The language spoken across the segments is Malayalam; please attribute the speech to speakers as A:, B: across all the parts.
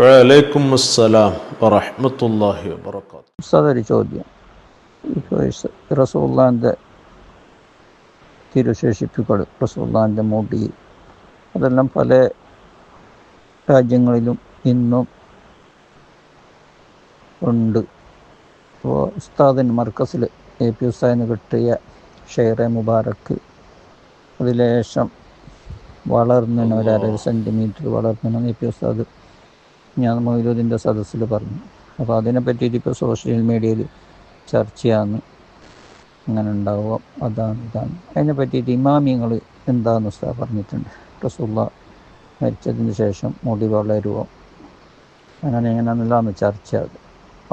A: വലൈക്കും
B: അസ്സലാം വറഹ്മത്തുള്ളാഹി
A: ഉസ്താദ് ഒരു ചോദ്യം. റസൂള്ളാന്റെ തിരുശേഷിപ്പുകൾ റസൂള്ളാന്റെ മുടി അതെല്ലാം പല രാജ്യങ്ങളിലും ഇന്നും ഉണ്ട്. അപ്പോൾ ഉസ്താദിൻ മർക്കസിൽ എ പി ഉസ്താദിന് കിട്ടിയ ഷെയറെ മുബാറക്ക്. അതിലേശം വളർന്നിന് ഒരു അര സെന്റിമീറ്റർ വളർന്നിന് എ പി ഉസ്താദ്. ഞാൻ മൊയ്ലൂദിന്റെ സദസ്സിൽ പറഞ്ഞു. അപ്പോൾ അതിനെ പറ്റിയിട്ട് ഇപ്പോൾ സോഷ്യൽ മീഡിയയിൽ ചർച്ചയാണ്. അങ്ങനെ ഉണ്ടാവുക അതാണ് ഇതാണ്. അതിനെ പറ്റിയിട്ട് ഇമാമിയങ്ങൾ എന്താണെന്ന് ഉസ്താദ് പറഞ്ഞിട്ടുണ്ട്. റസുള്ള മരിച്ചതിന് ശേഷം മുടി വളരുവോ? അങ്ങനെ എങ്ങനെയാണെന്നുള്ളതാണ് ചർച്ച അത്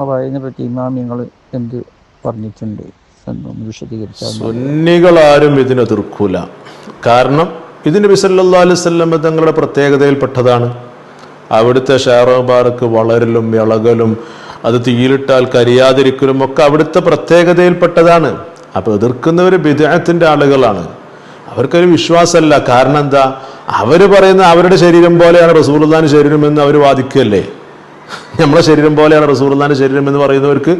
A: അപ്പോൾ അതിനെപ്പറ്റി ഇമാമിയങ്ങൾ എന്ത് പറഞ്ഞിട്ടുണ്ട്? എന്നൊന്ന് വിശദീകരിച്ചാൽ
B: സുന്നികൾ ആരും ഇതിനെ തീർക്കൂല കാരണം ഇത് നബി സല്ലല്ലാഹു അലൈഹി വസല്ലം തങ്ങളുടെ പ്രത്യേകതയിൽപ്പെട്ടതാണ്. അവിടുത്തെ ഷാറോബാർക്ക് വളരലും ഇളകലും അത് തീയിലിട്ടാൽ കരിയാതിരിക്കലും ഒക്കെ അവിടുത്തെ പ്രത്യേകതയിൽപ്പെട്ടതാണ്. അപ്പൊ എതിർക്കുന്നവർ വിദേഹത്തിന്റെ ആളുകളാണ്. അവർക്കൊരു വിശ്വാസമല്ല. കാരണം എന്താ അവർ പറയുന്ന അവരുടെ ശരീരം പോലെയാണ് റസൂലുള്ളാന്റെ ശരീരമെന്ന് അവർ വാദിക്കുകയല്ലേ? നമ്മളെ ശരീരം പോലെയാണ് റസൂർദാന്റെ ശരീരം എന്ന് പറയുന്നവർക്ക്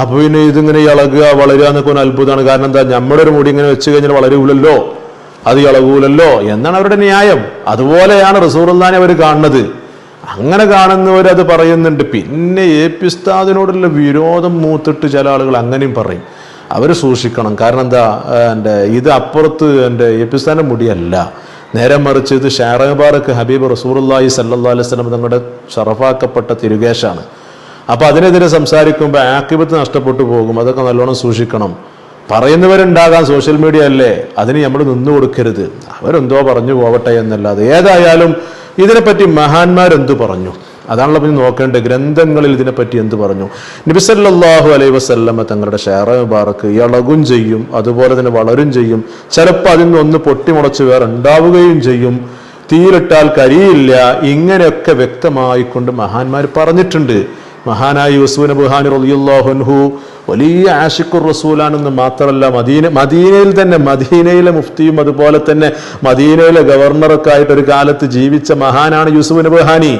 B: അപ്പൊ പിന്നെ ഇതിങ്ങനെ ഇളകുക വളരുക എന്നൊക്കെ ഒരു അത്ഭുതമാണ്. കാരണം എന്താ നമ്മുടെ ഒരു മുടി ഇങ്ങനെ വെച്ച് കഴിഞ്ഞാൽ വളരൂലല്ലോ അത് ഇളകൂലല്ലോ എന്നാണ് അവരുടെ ന്യായം. അതുപോലെയാണ് റസൂറുല്ലാനെ അവർ കാണുന്നത്. അങ്ങനെ കാണുന്നവരത് പറയുന്നുണ്ട്. പിന്നെ എ പി ഉസ്താദിനോടുള്ള വിരോധം മൂത്തിട്ട് ചില ആളുകൾ അങ്ങനെയും പറയും. അവർ സൂക്ഷിക്കണം. കാരണം എന്താ? എന്റെ ഇത് അപ്പുറത്ത് എന്റെ എ പി ഉസ്താദിന്റെ മുടിയല്ല. നേരെ മറിച്ച് ഇത് ഷാറബാർക്ക് ഹബീബ് റസൂറുല്ലാഹി സല്ലാ അലൈഹി സ്വലം തങ്ങളുടെ ഷറഫാക്കപ്പെട്ട തിരുകേശാണ്. അപ്പോൾ അതിനെതിരെ സംസാരിക്കുമ്പോൾ ആക്കിബത്ത് നഷ്ടപ്പെട്ടു പോകും. അതൊക്കെ നല്ലോണം സൂക്ഷിക്കണം. പറയുന്നവരുണ്ടാകാം സോഷ്യൽ മീഡിയ അല്ലേ? അതിന് നമ്മൾ നിന്നു കൊടുക്കരുത്. അവരെന്തോ പറഞ്ഞു പോവട്ടെ എന്നല്ലാതെ. ഏതായാലും ഇതിനെപ്പറ്റി മഹാന്മാരെന്തു പറഞ്ഞു? അതാണല്ലോ പിന്നെ നോക്കേണ്ടത്. ഗ്രന്ഥങ്ങളിൽ ഇതിനെപ്പറ്റി എന്ത് പറഞ്ഞു? നബിസല്ലാഹു അലൈ വസല്ലമ തങ്ങളുടെ ഷെയറ മുബാറക്ക് ഇളകും ചെയ്യും. അതുപോലെ തന്നെ വളരും ചെയ്യും. ചിലപ്പോൾ അതിൽ നിന്ന് ഒന്ന് പൊട്ടിമുളച്ച് വേറെ ഉണ്ടാവുകയും ചെയ്യും. തീയിലിട്ടാൽ കരിയില്ല. ഇങ്ങനെയൊക്കെ വ്യക്തമായിക്കൊണ്ട് മഹാന്മാർ പറഞ്ഞിട്ടുണ്ട്. മഹാനായ യൂസുഫ് നബുഹാനി റലിയുല്ലാഹുൻഹു വലിയ ആഷിഖുർ റസൂലാണെന്ന് മാത്രമല്ല മദീന മദീനയിൽ തന്നെ മദീനയിലെ മുഫ്തിയും അതുപോലെ തന്നെ മദീനയിലെ ഗവർണറൊക്കെ ആയിട്ട് ഒരു കാലത്ത് ജീവിച്ച മഹാനാണ് യൂസുഫ് നബുഹാനി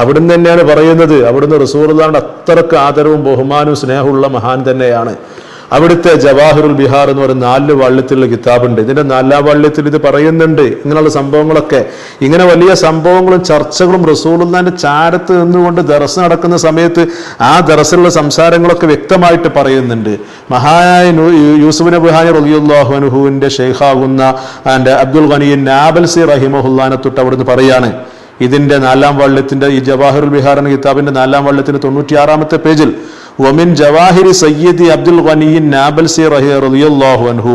B: അവിടുന്ന് തന്നെയാണ് പറയുന്നത്. അവിടുന്ന് റസൂറുള്ളാണ്ട് അത്രയ്ക്ക് ആദരവും ബഹുമാനവും സ്നേഹമുള്ള മഹാൻ തന്നെയാണ്. അവിടുത്തെ ജവാഹിറുൽ ബിഹാർ എന്ന് പറയുന്ന നാല് വള്ളിത്തിലുള്ള കിതാബുണ്ട്. ഇതിന്റെ നാലാം വള്ളിത്തിൽ ഇത് പറയുന്നുണ്ട്. ഇങ്ങനെയുള്ള സംഭവങ്ങളൊക്കെ. ഇങ്ങനെ വലിയ സംഭവങ്ങളും ചർച്ചകളും റസൂലുള്ളാന്റെ ചാരത്ത് നിന്നുകൊണ്ട് ദറസ് നടക്കുന്ന സമയത്ത് ആ ദറസിലുള്ള സംസാരങ്ങളൊക്കെ വ്യക്തമായിട്ട് പറയുന്നുണ്ട്. മഹാനായ യൂസുഫ് നബുഹാനി റളിയല്ലാഹു അൻഹുവിന്റെ ഷെയ്ഖാകുന്ന ആൻഡ് അബ്ദുൽ ഖനിയൻ നാബൽസി റഹിമഹുല്ലാനെ തൊട്ട് അവിടുന്ന് പറയാണ്. ഇതിന്റെ നാലാം വള്ളത്തിന്റെ ഈ ജവാഹിറുൽ ബിഹാർ എന്ന കിതാബിന്റെ നാലാം വള്ളത്തിന്റെ തൊണ്ണൂറ്റിയാറാമത്തെ പേജിൽ ومن جواهر سيدي عبد الغني النابلسي رضي الله عنه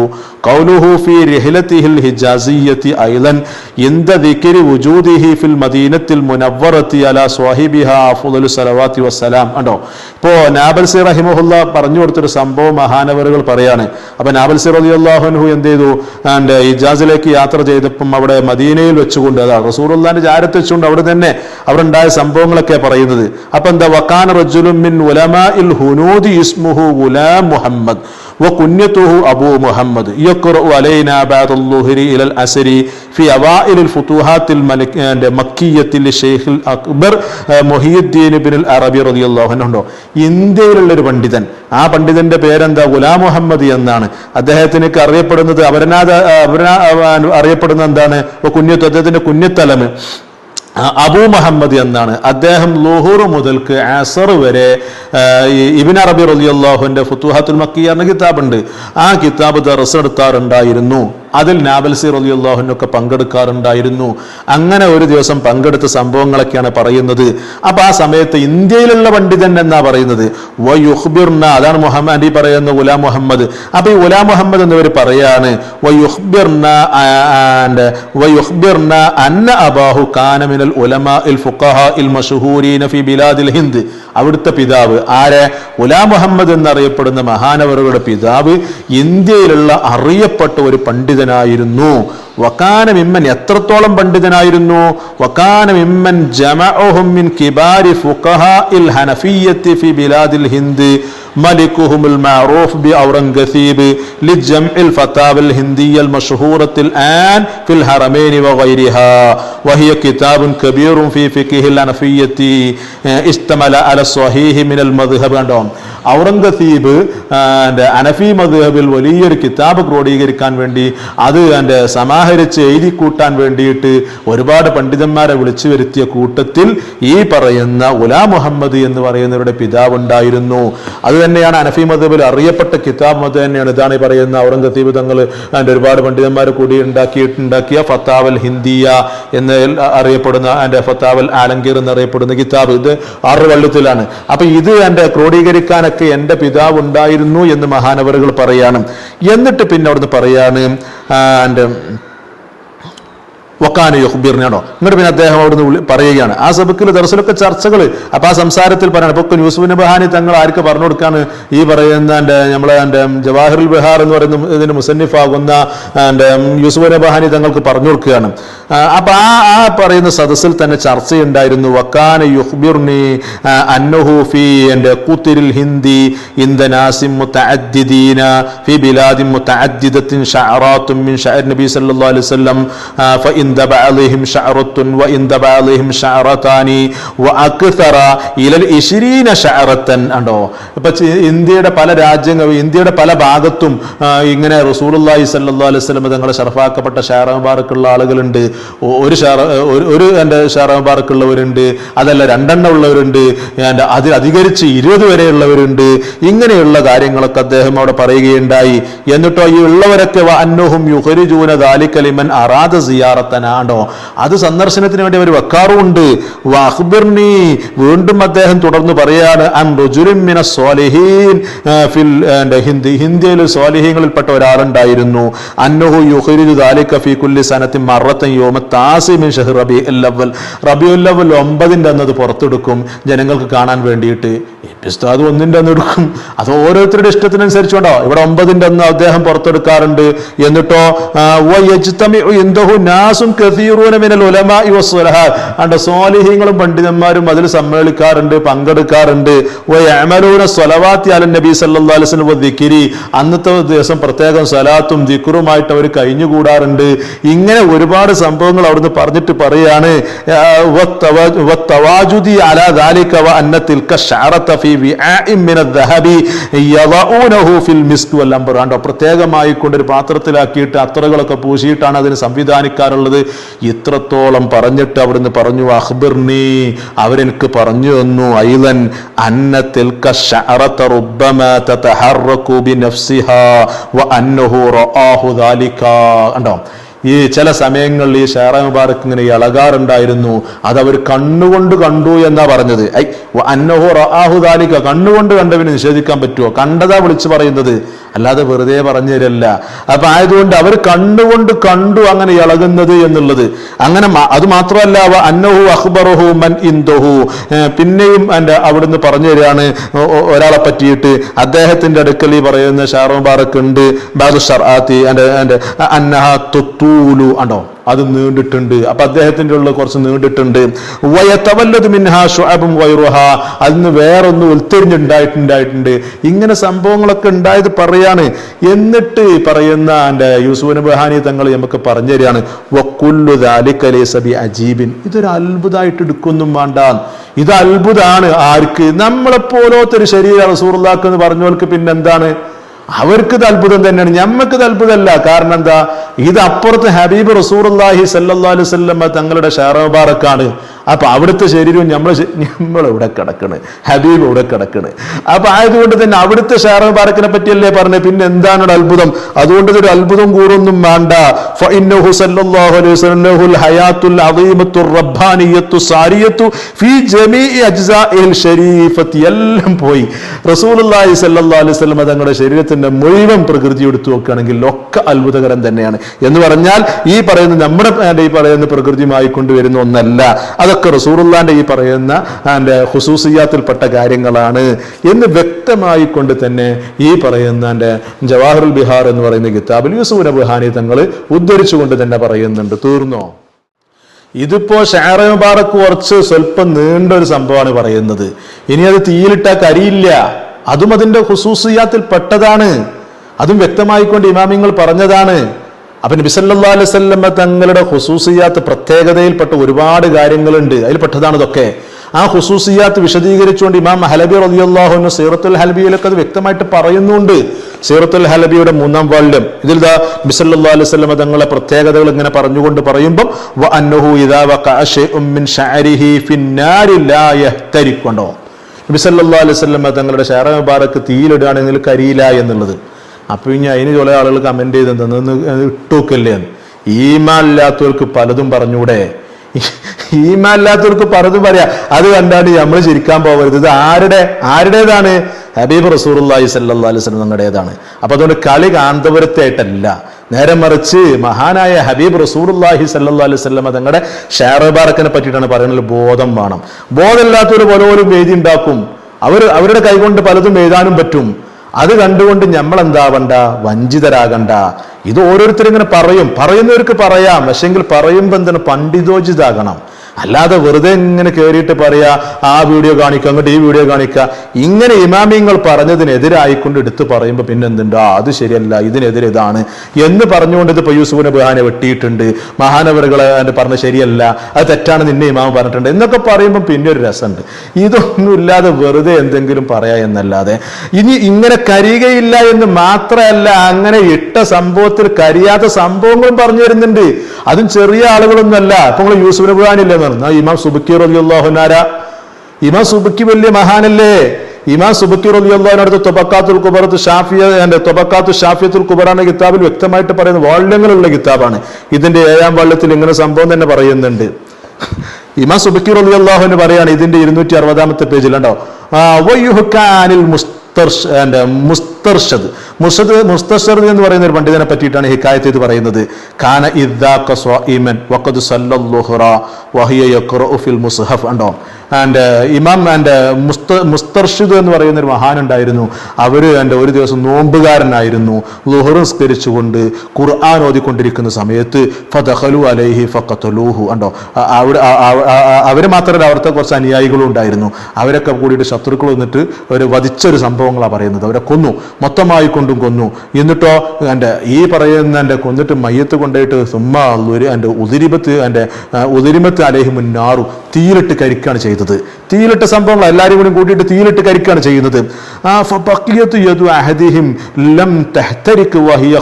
B: قوله في رحلته الحجازية أيضا عند ذكر وجوده في المدينة المنورة على صاحبها أفضل الصلوات والسلام ഉണ്ടോ ഇപ്പോ നാബൽസി റഹിമഹുല്ല പറഞ്ഞു കൊടുത്തൊരു സംഭവം മഹാനവറുകൾ പറയാണ് അപ്പൊ നാബൽസി റളിയല്ലാഹു അൻഹു എന്ത് ചെയ്തു ആൻഡ് ഇജാസിലേക്ക് യാത്ര ചെയ്തപ്പം അവിടെ മദീനയിൽ വെച്ചുകൊണ്ട് അതാണ് റസൂറുല്ലാന്റെ ജാരത്ത് വെച്ചുകൊണ്ട് അവിടെ തന്നെ അവിടെ ഉണ്ടായ സംഭവങ്ങളൊക്കെ പറയുന്നത് അപ്പൊ എന്താ വക്കാന റജുലുൻ മിൻ ഉലമാ ഇൽ അഷറഫുൽ ഇസ്മുഹു മുഹമ്മദ് വകുന്യത്തുഹു അബൂ മുഹമ്മദ്. യഖ്റഉ അലൈനാ ബഅദുൽ ളുഹ്രി ഇലൽ അസ്രി ഫി അവൈലിൽ ഫുതുഹാത്തിൽ മക്കിയത്തിൽ ഷെയ്ഖുൽ അക്ബർ മുഹിയുദ്ദീൻ ഇബ്നുൽ അൽ അറബി റളിയല്ലാഹു അൻഹു ഇന്ത്യയിലുള്ള ഒരു പണ്ഡിതൻ. ആ പണ്ഡിതന്റെ പേരെന്താ? ഗുലാം മുഹമ്മദ് എന്നാണ്. അദ്ദേഹത്തിന് അറിയപ്പെടുന്നത് അവരനാഥ അറിയപ്പെടുന്ന അറിയപ്പെടുന്നത് എന്താണ്? കുഞ്ഞു അദ്ദേഹത്തിന്റെ കുഞ്ഞത്തലമ് അബൂ മുഹമ്മദ് എന്നാണ്. അദ്ദേഹം ലോഹൂർ മുതൽക്ക് ആസർ വരെ ഇബിൻ അറബി റളിയല്ലാഹുവിന്റെ ഫുത്തുഹാത്തുൽ മക്കി എന്ന കിതാബുണ്ട്. ആ കിതാബ് ദർസ് എടുത്താറുണ്ടായിരുന്നു അതിൽ നാബൽസി റലിയുള്ളാഹുനൊക്കെ പങ്കെടുക്കാറുണ്ടായിരുന്നു. അങ്ങനെ ഒരു ദിവസം പങ്കെടുത്ത സംഭവങ്ങളൊക്കെയാണ് പറയുന്നത്. അപ്പൊ ആ സമയത്ത് ഇന്ത്യയിലുള്ള പണ്ഡിതൻ എന്നാ പറയുന്നത്? അതാണ് മുഹമ്മദ് ഈ പറയുന്ന ഉലാ മുഹമ്മദ്. അപ്പൊ ഈ ഉലാ മുഹമ്മദ് എന്നിവർ പറയാണ് ആൻഡ് അന്ന ഫി ബിലാദിൽ ഹിന്ദ്. അവിടുത്തെ പിതാവ് ആരെ? ഉലാ മുഹമ്മദ് എന്നറിയപ്പെടുന്ന മഹാനവരുടെ പിതാവ് ഇന്ത്യയിലുള്ള അറിയപ്പെട്ട ഒരു പണ്ഡിതനായിരുന്നു വക്കാന മിമ്മൻ എത്രത്തോളം പണ്ഡിതനായിരുന്നു വക്കാന മിമ്മൻ ജമഅഹും മിൻ കിബാരി ഫുഖഹാഇൽ ഹനഫിയ്യത്തി ഫി ബിലാദിൽ ഹിന്ദ് ملكهم المعروف بأورنغثيب لجمع الفتاوى الهندية المشهورة الآن في الحرمين وغيرها وهي كتاب كبير في فقه الحنفية اشتمل على الصحيح من المذهب കണ്ടോ ഔറംഗസീബ് എന്റെ അനഫി മദ്ഹബിൽ വലിയൊരു കിതാബ് ക്രോഡീകരിക്കാൻ വേണ്ടി അത് എന്റെ സമാഹരിച്ച് എഴുതി കൂട്ടാൻ വേണ്ടിയിട്ട് ഒരുപാട് പണ്ഡിതന്മാരെ വിളിച്ചു വരുത്തിയ കൂട്ടത്തിൽ ഈ പറയുന്ന ഉലാ മുഹമ്മദ് എന്ന് പറയുന്നവരുടെ പിതാവ് ഉണ്ടായിരുന്നു. അത് തന്നെയാണ് അനഫി മദ്ഹബിൽ അറിയപ്പെട്ട കിതാബ് മത് തന്നെയാണ്. ഇതാണ് ഈ പറയുന്ന ഔറംഗസീബ് തങ്ങൾ എന്റെ ഒരുപാട് പണ്ഡിതന്മാർ കൂടി ഉണ്ടാക്കിയിട്ടുണ്ടാക്കിയ ഫത്താവൽ ഹിന്ദിയ എന്ന് അറിയപ്പെടുന്ന എന്റെ ഫത്താവൽ ആലങ്കീർ എന്നറിയപ്പെടുന്ന കിതാബ്. ഇത് ആറ് വള്ളത്തിലാണ്. അപ്പൊ ഇത് എന്റെ ക്രോഡീകരിക്കാനൊക്കെ എന്റെ പിതാവ് ഉണ്ടായിരുന്നു എന്ന് മഹാനവറുകൾ പറയാണ്. എന്നിട്ട് പിന്നെ അവിടുന്ന് പറയാണ് ആൻഡ് വക്കാന യുഹ്ബീറിനാണോ എന്നിട്ട് പിന്നെ അദ്ദേഹം അവിടുന്ന് പറയുകയാണ്. ആ സബക്കിൽ ദർശനമൊക്കെ ചർച്ചകൾ അപ്പൊ ആ സംസാരത്തിൽ പറയണം. ഇപ്പൊ യൂസുഫിന് ബഹാനി തങ്ങൾ ആർക്ക് പറഞ്ഞു കൊടുക്കാണ്? ഈ പറയുന്ന എന്റെ നമ്മളെ എന്റെ ജവാഹിറുൽ ബിഹാർ എന്ന് പറയുന്ന ഇതിന് മുസന്നിഫാകുന്ന എന്റെ യൂസുഫിന് ബഹാനി തങ്ങൾക്ക് പറഞ്ഞു കൊടുക്കുകയാണ്. അപ്പൊ ആ ആ പറയുന്ന സദസ്സിൽ തന്നെ ചർച്ചയുണ്ടായിരുന്നു. വക്കാന യുഹ്ബിർണി അന്നഹൂഫി എന്റെ കുത്തിരിൽ ഹിന്ദി ഇന്ദനാസിം ഫി ബിലാദിൻ ഷഅറാത്തും മിൻ നബി സല്ലല്ലാഹു അലൈഹി വസല്ലം آه، فإن دب عليهم شعرة وإن دب عليهم شعرتان وأكثر إلى العشرين شعرة ഉണ്ടോ ഇപ്പൊ ചി- ഇന്ത്യയുടെ പല രാജ്യങ്ങളും ഇന്ത്യയുടെ പല ഭാഗത്തും ആ, ഇങ്ങനെ റസൂലുള്ളാഹി സല്ലല്ലാഹു അലൈഹി വസല്ലം തങ്ങളെ ഷറഫാക്കപ്പെട്ട ഷാറ മുബാറക്കുള്ള ആളുകളുണ്ട് ഒ- ഒരു ഷാറ ഒരു- ഒരു എൻ്റെ ഷാറ മുബാറക്കുള്ളവരുണ്ട് അതല്ല രണ്ടെണ്ണം ഉള്ളവരുണ്ട് എൻ്റെ അതിൽ അധികരിച്ച് ഇരുപത് വരെയുള്ളവരുണ്ട് ഇങ്ങനെയുള്ള കാര്യങ്ങളൊക്കെ അദ്ദേഹം അവിടെ പറയുകയുണ്ടായി എന്നിട്ടോ ഈ ഉള്ളവരൊക്കെ വ അന്നുഹും യുഹരിജൂന ദാലിക്കലിമൻ അറാദ സിയാറത്തനാണോ അത് സന്ദർശനത്തിന് വേണ്ടി അവർ വെക്കാറുമുണ്ട്. വഅഖ്ബിർനി വീണ്ടും അദ്ദേഹം തുടർന്ന് പറയാണ് അൻ റുജുലിൻ മിന സ്വാലിഹീൻ. ഫിൽ ഹിന്ദി ഹിന്ദിയിൽ സ്വാലിഹീങ്ങളിൽപ്പെട്ട ഒരാളുണ്ടായിരുന്നു അന്നഹു യുഹരിജു ദാലിക ഫി കുല്ലി സനത്തിൻ മറത്തൻ യോമ താസിമിൻ ഷഹർ റബി അവൽ റബിയുൽ അവൽ ഒമ്പതിന്റെ അന്ന് അത് പുറത്തെടുക്കും. ജനങ്ങൾക്ക് കാണാൻ വേണ്ടിയിട്ട്. എപ്പിസ്താദ് ഒന്നിന്റെ അന്ന് എടുക്കും. അത് ഓരോരുത്തരുടെ ഇഷ്ടത്തിനനുസരിച്ചുണ്ടോ ഇവിടെ ഒമ്പതിന്റെ അന്ന് അദ്ദേഹം പുറത്തെടുക്കാറുണ്ട്. എന്നിട്ടോ നാസും അണ്ട് സ്വാലിഹീങ്ങളും പണ്ഡിതന്മാരും അതിൽ സമ്മേളിക്കാറുണ്ട് പങ്കെടുക്കാറുണ്ട്. നബി വദിക്രി അന്നത്തെ ദിവസം പ്രത്യേകം സ്വലാത്തും ദിക്കുറുമായിട്ട് അവർ കഴിഞ്ഞുകൂടാറുണ്ട്. ഇങ്ങനെ ഒരുപാട് സംഭവങ്ങൾ അവിടുന്ന് പറഞ്ഞിട്ട് പറയാണ് ആ, വത്തവ- കണ്ടോ? പ്രത്യേകമായി കൊണ്ടൊരു പാത്രത്തിലാക്കിയിട്ട് അത്രകളൊക്കെ പൂശിയിട്ടാണ് അതിന് സംവിധാനിക്കാറുള്ളത്. ഇത്രത്തോളം പറഞ്ഞിട്ട് അവിടുന്ന് പറഞ്ഞു അഹ്ബിർനി അവരെനിക്ക് പറഞ്ഞു തന്നു ഐലൻ അന്ന കണ്ടോ? ഈ ചില സമയങ്ങളിൽ ഈ ഷേറ മുബാറക്ക് ഇങ്ങനെ ഇളകാറുണ്ടായിരുന്നു അത് അവർ കണ്ണുകൊണ്ട് കണ്ടു എന്നാ പറഞ്ഞത്. ഐ അന്നഹോ ദാലിക കണ്ണുകൊണ്ട് കണ്ടവന് നിഷേധിക്കാൻ പറ്റുമോ കണ്ടതാ വിളിച്ചു പറയുന്നത്. അല്ലാതെ വെറുതെ പറഞ്ഞു തരല്ല. അപ്പൊ ആയതുകൊണ്ട് അവർ കണ്ണുകൊണ്ട് കണ്ടു അങ്ങനെ ഇളകുന്നത് എന്നുള്ളത്. അങ്ങനെ അത് മാത്രമല്ല അന്നഹു അഖ്ബറഹു മൻ ഇന്ദഹു. പിന്നെയും എന്റെ അവിടുന്ന് പറഞ്ഞു തരികയാണ് ഒരാളെ പറ്റിയിട്ട്. അദ്ദേഹത്തിന്റെ അടുക്കൽ ഈ പറയുന്ന ഷാർ മുബാറക്ക് ഉണ്ട്. ബാദുഷർ ആത്തി എന്റെ എന്റെ അന്നഹ തുത്തൂലു ആണോ? അത് നീണ്ടിട്ടുണ്ട്. അപ്പൊ അദ്ദേഹത്തിന്റെ ഉള്ള കുറച്ച് നീണ്ടിട്ടുണ്ട്. വയത്തവല്ലത് മിൻഹ ഷുഅബും വൈറുഹ. അതിന് വേറൊന്ന് ഉൾത്തിരിഞ്ഞുണ്ടായിട്ടുണ്ടായിട്ടുണ്ട്. ഇങ്ങനെ സംഭവങ്ങളൊക്കെ ഉണ്ടായത് പറയാണ്. എന്നിട്ട് പറയുന്ന എന്റെ യൂസുഫ് ബഹാനി തങ്ങൾ നമുക്ക് പറഞ്ഞു തരികയാണ്. വക്കുല്ലു ലൈസ ബി അജീബിൻ. ഇതൊരു അത്ഭുതമായിട്ട് എടുക്കൊന്നും വേണ്ട. ഇത് അത്ഭുതമാണ് ആർക്ക്? നമ്മളെപ്പോലത്തെ ഒരു ശരീരം റസൂർലാക്ക് എന്ന് പറഞ്ഞവർക്ക് പിന്നെന്താണ്? അവർക്ക് ഇത് അത്ഭുതം തന്നെയാണ്. ഞമ്മക്ക് ഇത് അത്ഭുതമല്ല. കാരണം എന്താ? ഇത് അപ്പുറത്ത് ഹബീബ് റസൂർ അള്ളാഹി സല്ലാ അലൈവല്ല തങ്ങളുടെ ഷാറബാറക്കാണ് അപ്പൊ അവിടുത്തെ ശരീരവും നമ്മൾ നമ്മൾ ഇവിടെ കിടക്കണ്. ഹബീബ് ഇവിടെ കിടക്കണ്. അപ്പൊ ആയതുകൊണ്ട് തന്നെ അവിടുത്തെ ഷാറ പാർക്കിനെ പറ്റിയല്ലേ പറഞ്ഞത് പിന്നെ എന്താണ് ഒരു അത്ഭുതം? അതുകൊണ്ട് ഒരു അത്ഭുതം കൂറൊന്നും വേണ്ട. എല്ലാം പോയി. തങ്ങളുടെ ശരീരത്തിന്റെ മുഴുവൻ പ്രകൃതി എടുത്തു നോക്കുകയാണെങ്കിൽ ഒക്കെ അത്ഭുതകരം തന്നെയാണ്. എന്ന് പറഞ്ഞാൽ ഈ പറയുന്ന നമ്മുടെ ഈ പറയുന്ന പ്രകൃതിയുമായി കൊണ്ടുവരുന്ന ഒന്നല്ല. അതൊക്കെ റസൂറുല്ലാന്റെ ഈ പറയുന്ന എന്റെ ഹുസൂസിയാത്തിൽപ്പെട്ട കാര്യങ്ങളാണ് എന്ന് വ്യക്തമായി കൊണ്ട് തന്നെ ഈ പറയുന്ന എന്റെ ജവാഹറുൽ ബിഹാർ എന്ന് പറയുന്ന കിതാബിൽ യൂസുഫ് നബുഹാനി തങ്ങൾ ഉദ്ധരിച്ചുകൊണ്ട് തന്നെ പറയുന്നുണ്ട്. തീർന്നോ? ഇതിപ്പോ ഷാറ മുബാറക്ക് കുറച്ച് സ്വല്പം നീണ്ട ഒരു സംഭവമാണ് പറയുന്നത്. ഇനി അത് തീയിലിട്ടാ കരിയില്ല. അതും അതിന്റെ ഹുസൂസിയാത്തിൽ പെട്ടതാണ് അതും വ്യക്തമായിക്കൊണ്ട് ഇമാമിങ്ങൾ പറഞ്ഞതാണ്. അപ്പൊ നബി സല്ലല്ലാഹു അലൈഹി വസല്ലമ തങ്ങളുടെ ഹുസൂസിയാത്ത് പ്രത്യേകതയിൽപ്പെട്ട ഒരുപാട് കാര്യങ്ങളുണ്ട്. അതിൽ പെട്ടതാണ് ഇതൊക്കെ. ആ ഹുസൂസിയാത്ത് വിശദീകരിച്ചുകൊണ്ട് ഇമാം ഹലബി റളിയല്ലാഹുവിന് സീറത്തുൽ ഹലബിയിലൊക്കെ അത് വ്യക്തമായിട്ട് പറയുന്നുണ്ട്. സീറത്തുൽ ഹലബിയുടെ മൂന്നാം വാള്യം ഇതിൽ ദാ അലൈഹി വസല്ലമ തങ്ങളെ പ്രത്യേകതകൾ ഇങ്ങനെ പറഞ്ഞുകൊണ്ട് പറയുമ്പോൾ വ അന്നഹു ഇദാ വഖഅ ശൈഉം മിൻ ശഅരിഹി ഫിന്നാരി ലാ യഹ്തരിക്കുണ്ടോ? നബി സല്ലല്ലാഹു അലൈഹി വസല്ലമ തങ്ങളുടെ മുബാറക്ക് തീയിലിടുകയാണെങ്കിൽ കരിയില്ല എന്നുള്ളത്. അപ്പൊ ഇനി അതിന് ചില ആളുകൾ കമന്റ് ചെയ്തിട്ടുണ്ട്. ഇട്ടോക്കല്ലേ ഈമാൻ ഇല്ലാത്തവർക്ക് പലതും പറഞ്ഞൂടെ. ഈമാൻ ഇല്ലാത്തവർക്ക് പലതും പറയാ. അത് കണ്ടാണ്ട് നമ്മൾ ചിരിക്കാൻ പോകരുത്. ഇത് ആരുടെ? ആരുടേതാണ്? ഹബീബ് റസൂർല്ലാഹി സല്ലാ അലൈഹി സ്വലം തങ്ങളുടേതാണ്. അപ്പൊ അതുകൊണ്ട് കളി കാന്തപുരത്തായിട്ടല്ല. നേരെ മറിച്ച് മഹാനായ ഹബീബ് റസൂർല്ലാഹി സല്ലാ അലൈഹി സ്വലം തങ്ങളുടെ ഷെയർബാറക്കിനെ പറ്റിയിട്ടാണ് പറയുന്നത് ബോധം വേണം. ബോധമില്ലാത്തവർ പോലും വേദി ഉണ്ടാക്കും. അവർ അവരുടെ കൈകൊണ്ട് പലതും എഴുതാനും പറ്റും. അത് കണ്ടുകൊണ്ട് നമ്മൾ എന്താവണ്ട വഞ്ചിതരാകണ്ട. ഇത് ഓരോരുത്തരും ഇങ്ങനെ പറയും. പറയുന്നവർക്ക് പറയാം. പക്ഷെങ്കിൽ പറയുമ്പോൾ എന്താണ്? പണ്ഡിതോചിതാകണം. അല്ലാതെ വെറുതെ ഇങ്ങനെ കയറിയിട്ട് പറയാ ആ വീഡിയോ കാണിക്കുക അങ്ങോട്ട് ഈ വീഡിയോ കാണിക്കുക ഇങ്ങനെ ഇമാമിങ്ങൾ പറഞ്ഞതിനെതിരായിക്കൊണ്ട് എടുത്ത് പറയുമ്പോൾ പിന്നെ എന്തുണ്ട് അത് ശരിയല്ല ഇതിനെതിരെ ഇതാണ് എന്ന് പറഞ്ഞുകൊണ്ട് ഇത് യൂസുഫിന് ബഹാനെ വെട്ടിയിട്ടുണ്ട്. മഹാനവറുകളെ പറഞ്ഞ ശരിയല്ല അത് തെറ്റാണ് നിന്നെ ഇമാമ പറഞ്ഞിട്ടുണ്ട് എന്നൊക്കെ പറയുമ്പോൾ പിന്നെ ഒരു രസമുണ്ട് ഇതൊന്നുമില്ലാതെ വെറുതെ എന്തെങ്കിലും പറയാ എന്നല്ലാതെ. ഇനി ഇങ്ങനെ കരിയുകയില്ല എന്ന് മാത്രമല്ല അങ്ങനെ ഇട്ട സംഭവത്തിൽ കരിയാത്ത സംഭവങ്ങളും പറഞ്ഞു വരുന്നുണ്ട്. അതും ചെറിയ ആളുകളൊന്നുമല്ല. ഇപ്പൊ നിങ്ങൾ യൂസുഫ് ബുഹാനില്ലേ? പറഞ്ഞു ഇമാം സുബുക്കി റലിയുള്ളാഹുനാര ഇമാം സുബുക്കി വലിയ മഹാനല്ലേ? ഇമാം സുബുക്കി റലിയുള്ളാഹിനടുത്ത് തൊബക്കാത്തുൽ കുബറത്ത് ഷാഫിയ എന്റെ തൊബക്കാത്തു ഷാഫിയത്തുൽ കുബറാണ് കിതാബിൽ വ്യക്തമായിട്ട് പറയുന്ന വാള്യങ്ങളുള്ള കിതാബാണ്. ഇതിന്റെ ഏഴാം വള്ളത്തിൽ ഇങ്ങനെ സംഭവം തന്നെ പറയുന്നുണ്ട്. ഇമാം സുബക്കി റലി അള്ളാഹുവിന് പറയാണ് ഇതിന്റെ ഇരുന്നൂറ്റി അറുപതാമത്തെ പേജിലുണ്ടോ മുസ്തർഷ് മുസ്തർഷദ്. മുസ്തദ് മുസ്തർഷദ് എന്ന് പറയുന്ന ഒരു പണ്ഡിതനെ പറ്റിയിട്ടാണ് ഹിക്കായത്ത് ഇത് പറയുന്നത്. കാന ഇദ്ദാക സ്വാഇമൻ വഖദ് സല്ലല്ലാഹുറ വഹിയ യഖറഉ ഫിൽ മുസ്ഹഫ് ഉണ്ടോ ആൻഡ് ഇമാം ആൻഡ് മുസ്ത മുസ്തർഷിദ് എന്ന് പറയുന്ന ഒരു മഹാനുണ്ടായിരുന്നു. അവർ എന്റെ ഒരു ദിവസം നോമ്പുകാരനായിരുന്നു. ലുഹർ നിസ്കരിച്ചുകൊണ്ട് ഖുർആൻ ഓതിക്കൊണ്ടിരിക്കുന്ന സമയത്ത് ഫതഹലു അലൈഹി ഫഖതലൂഹു ഉണ്ടോ അ- അവിടെ അ- അ- അ- അവർ മാത്രമല്ല അവിടുത്തെ കുറച്ച് അനുയായികളും ഉണ്ടായിരുന്നു. അവരൊക്കെ കൂടിയിട്ട് ശത്രുക്കൾ വന്നിട്ട് അവർ വധിച്ചൊരു സംഭവങ്ങളാണ് പറയുന്നത്. അവരെ കൊന്നു. മൊത്തമായി കൊണ്ടും കൊന്നു. എന്നിട്ടോ എന്റെ ഈ പറയുന്ന എന്റെ കൊന്നിട്ട് മയ്യത്ത് കൊണ്ടുപോയിട്ട് സുമ്മാ എന്റെ ഉതിരിബത്ത് എന്റെ ഉതിരിമത്ത് അലേഹി മുന്നാറു തീയിലിട്ട് കരിക്കാണ് ചെയ്തത്. തീയിലിട്ട സംഭവങ്ങൾ എല്ലാവരും കൂടി കൂട്ടിയിട്ട് തീയിലിട്ട് കരിക്കാണ് ചെയ്യുന്നത്. ഫബഖിയത്തു യദു അഹദിഹിം ലം വഹിയ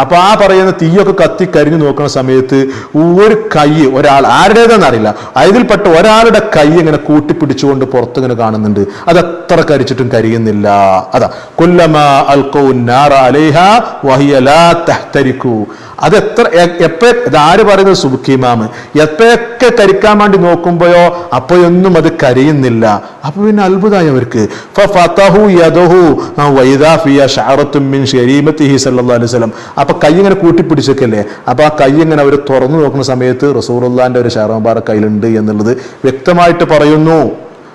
B: അപ്പോൾ ആ പറയുന്ന തീയൊക്കെ കത്തി കരിഞ്ഞു നോക്കുന്ന സമയത്ത് ഒരു കൈ ഒരാൾ ആരുടേതെന്ന് അറിയില്ല. അതിൽപ്പെട്ട ഒരാളുടെ കൈ ഇങ്ങനെ കൂട്ടിപ്പിടിച്ചുകൊണ്ട് പുറത്തിങ്ങനെ കാണുന്നുണ്ട്. അത് എത്ര കരിച്ചിട്ടും കരിയുന്നില്ല. അതാ കുല്ലമ അൽക്കോ നാറ അലേഹ വഹിയ ലാ അത് എത്ര എപ്പോ ആര് പറയുന്നത് സുബുക്കിമാമ് എപ്പോഴൊക്കെ കരിക്കാൻ വേണ്ടി നോക്കുമ്പോഴോ അപ്പോഴൊന്നും അത് കരിയുന്നില്ല. അപ്പൊ പിന്നെ അത്ഭുതമായി അവർക്ക്. അപ്പൊ കൈ ഇങ്ങനെ കൂട്ടിപ്പിടിച്ചൊക്കെയല്ലേ അപ്പൊ ആ കൈ ഇങ്ങനെ അവർ തുറന്നു നോക്കുന്ന സമയത്ത് റസൂറുല്ലാന്റെ ഒരു ഷാറോബാറ കയ്യിലുണ്ട് എന്നുള്ളത് വ്യക്തമായിട്ട് പറയുന്നു.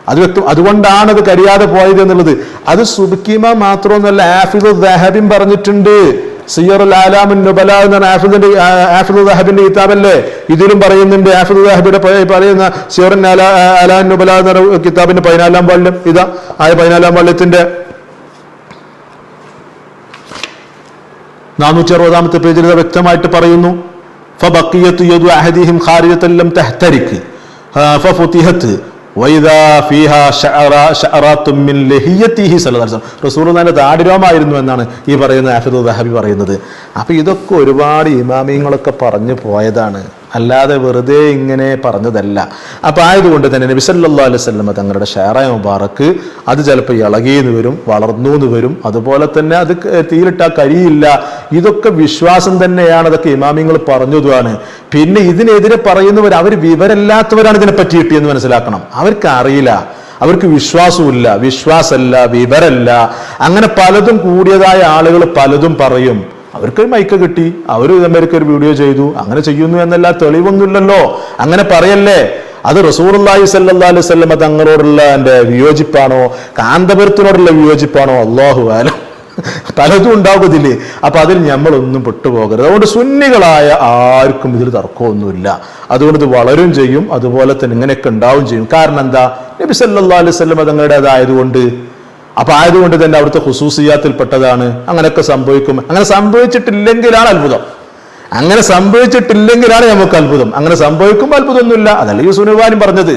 B: അത് വ്യക്തം അതുകൊണ്ടാണ് അത് കരിയാതെ പോയത് എന്നുള്ളത്. അത് സുബിക്കിമ മാത്രമൊന്നുമല്ല ആഫിദ് ദഹബിൻ പറഞ്ഞിട്ടുണ്ട്. സിയറുൽ ആലാമിൻ നുബല എന്ന ആഫിദിന്റെ ആഫിദ് ദഹബിന്റെ കിതാബല്ലേ? ഇതിലും പറയുന്നുണ്ട് ആഫിദ് ദഹബിയുടെ പറയുന്ന സിയറുൻ അലാൻ നുബല എന്ന കിതാബിന്റെ പതിനാലാം വള്ളം. ഇതാ ആ പതിനാലാം വള്ളത്തിന്റെ നാനൂറ്റി അറുപതാമത്തെ പേജിൽ വ്യക്തമായിട്ട് പറയുന്നു. ഫബക്കിയത്ത് യദു അഹദിഹിം ഖാരിജത്തല്ലം തെഹ്തരിക്ക് ഫഫുതിഹത്ത്. റസൂറിന്റെ താടിരോമായിരുന്നു എന്നാണ് ഈ പറയുന്ന ആഫിദ് ഹബി പറയുന്നത്. അപ്പൊ ഇതൊക്കെ ഒരുപാട് ഇമാമിയങ്ങളൊക്കെ പറഞ്ഞു പോയതാണ്. അല്ലാതെ വെറുതെ ഇങ്ങനെ പറഞ്ഞതല്ല. അപ്പം ആയതുകൊണ്ട് തന്നെ നബി അലൈഹി വസല്ലമ തങ്ങളുടെ ഷെയറായ മുബാറക്ക് അത് ചിലപ്പോൾ ഇളകിയെന്ന് വരും വളർന്നു എന്ന് വരും. അതുപോലെ തന്നെ അത് തീരിട്ടാ കരിയില്ല ഇതൊക്കെ വിശ്വാസം തന്നെയാണ്. അതൊക്കെ ഇമാമിങ്ങൾ പറഞ്ഞതുമാണ്. പിന്നെ ഇതിനെതിരെ പറയുന്നവർ അവർ വിവരമില്ലാത്തവരാണ് ഇതിനെ പറ്റി കിട്ടിയെന്ന് മനസ്സിലാക്കണം. അവർക്ക് അറിയില്ല. അവർക്ക് വിശ്വാസമില്ല വിശ്വാസമല്ല വിവരമല്ല. അങ്ങനെ പലതും കൂടിയതായ ആളുകൾ പലതും പറയും. അവർക്ക് മൈക്ക് കിട്ടി. അവർ ഇതേമാർക്ക് ഒരു വീഡിയോ ചെയ്തു. അങ്ങനെ ചെയ്യുന്നു എന്നല്ല തെളിവൊന്നുമില്ലല്ലോ. അങ്ങനെ പറയല്ലേ? അത് റസൂർല്ലാഹി സല്ലാ അലൈഹി സ്വല്ലമ തങ്ങളോടുള്ള എന്റെ വിയോജിപ്പാണോ? കാന്തപുരത്തിനോടുള്ള വിയോജിപ്പാണോ? അള്ളാഹു ആലം പലതും ഉണ്ടാകുന്നില്ലേ അപ്പൊ അതിൽ നമ്മളൊന്നും പെട്ടുപോകരുത്. അതുകൊണ്ട് സുന്നികളായ ആർക്കും ഇതിൽ തർക്കമൊന്നുമില്ല. അതുകൊണ്ട് ഇത് വളരും ചെയ്യും. അതുപോലെ തന്നെ ഇങ്ങനെയൊക്കെ ഉണ്ടാവും ചെയ്യും. കാരണം എന്താ? നബി സല്ലല്ലാഹു അലൈഹി വസല്ലം തങ്ങളുടേതായതുകൊണ്ട് അപ്പൊ ആയതുകൊണ്ട് തന്നെ അവിടുത്തെ ഹുസൂസിയാത്തിൽപ്പെട്ടതാണ് അങ്ങനെയൊക്കെ സംഭവിക്കും. അങ്ങനെ സംഭവിച്ചിട്ടില്ലെങ്കിലാണ് അത്ഭുതം. അങ്ങനെ സംഭവിച്ചിട്ടില്ലെങ്കിലാണ് നമുക്ക് അത്ഭുതം. അങ്ങനെ സംഭവിക്കുമ്പോൾ അത്ഭുതമൊന്നുമില്ല. അതല്ല ഈ സുനുവാനും പറഞ്ഞത്.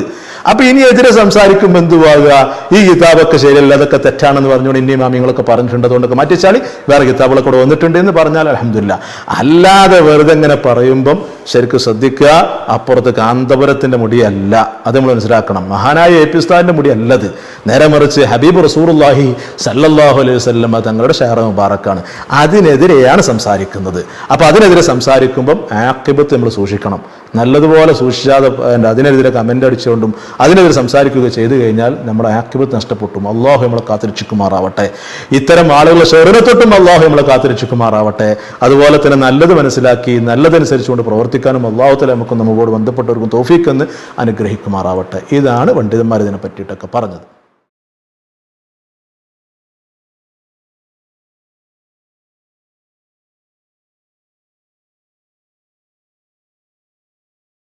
B: അപ്പൊ ഇനി എതിരെ സംസാരിക്കുമ്പോൾ എന്തുവാകുക? ഈ കിതാബൊക്കെ ശരിയല്ല അതൊക്കെ തെറ്റാണെന്ന് പറഞ്ഞുകൊണ്ട് ഇനിയും മാമിങ്ങളൊക്കെ പറഞ്ഞിട്ടുണ്ട്. അതുകൊണ്ടൊക്കെ മാറ്റിച്ചാൽ വേറെ കിതാബുകളൊക്കെ വന്നിട്ടുണ്ട് എന്ന് പറഞ്ഞാൽ അലഹമില്ല അല്ലാതെ വെറുതെ ഇങ്ങനെ പറയുമ്പം ശരിക്കും ശ്രദ്ധിക്കുക. അപ്പുറത്ത് കാന്തപുരത്തിന്റെ മുടിയല്ല. അത് നമ്മൾ മനസ്സിലാക്കണം. മഹാനായ എ പി ഉസ്താദിന്റെ മുടി അല്ലത് നേരെ മറിച്ച് ഹബീബ് റസൂറുല്ലാഹി സല്ലല്ലാഹു അലൈഹി വസല്ലമ തങ്ങളുടെ ഷെയർ മുബാറക്കാണ്. അതിനെതിരെയാണ് സംസാരിക്കുന്നത്. അപ്പോൾ അതിനെതിരെ സംസാരിക്കുമ്പം ആക്കിബത്ത് നമ്മൾ സൂക്ഷിക്കണം. നല്ലതുപോലെ സൂക്ഷിച്ചാതെ അതിനെതിരെ കമന്റ് അടിച്ചുകൊണ്ടും അതിനെതിരെ സംസാരിക്കുക ചെയ്തു കഴിഞ്ഞാൽ നമ്മുടെ ആക്കിബത്ത് നഷ്ടപ്പെട്ടും. അള്ളാഹു നമ്മളെ കാത്തിരക്ഷിക്കുമാറാവട്ടെ ഇത്തരം ആളുകളെ ഷെറിനെ തൊട്ടും അള്ളാഹു നമ്മളെ കാത്തിരക്ഷിക്കുമാറാവട്ടെ അതുപോലെ തന്നെ നല്ലത് മനസ്സിലാക്കി നല്ലതനുസരിച്ചുകൊണ്ട് പ്രവർത്തിക്കാനും അള്ളാഹുത്തല നമുക്ക് നമ്മോട് ബന്ധപ്പെട്ടവർക്കും തോഫീക്ക് എന്ന് അനുഗ്രഹിക്കുമാറാവട്ടെ. ഇതാണ് പണ്ഡിതന്മാർ ഇതിനെ പറ്റിയിട്ടൊക്കെ പറഞ്ഞത്.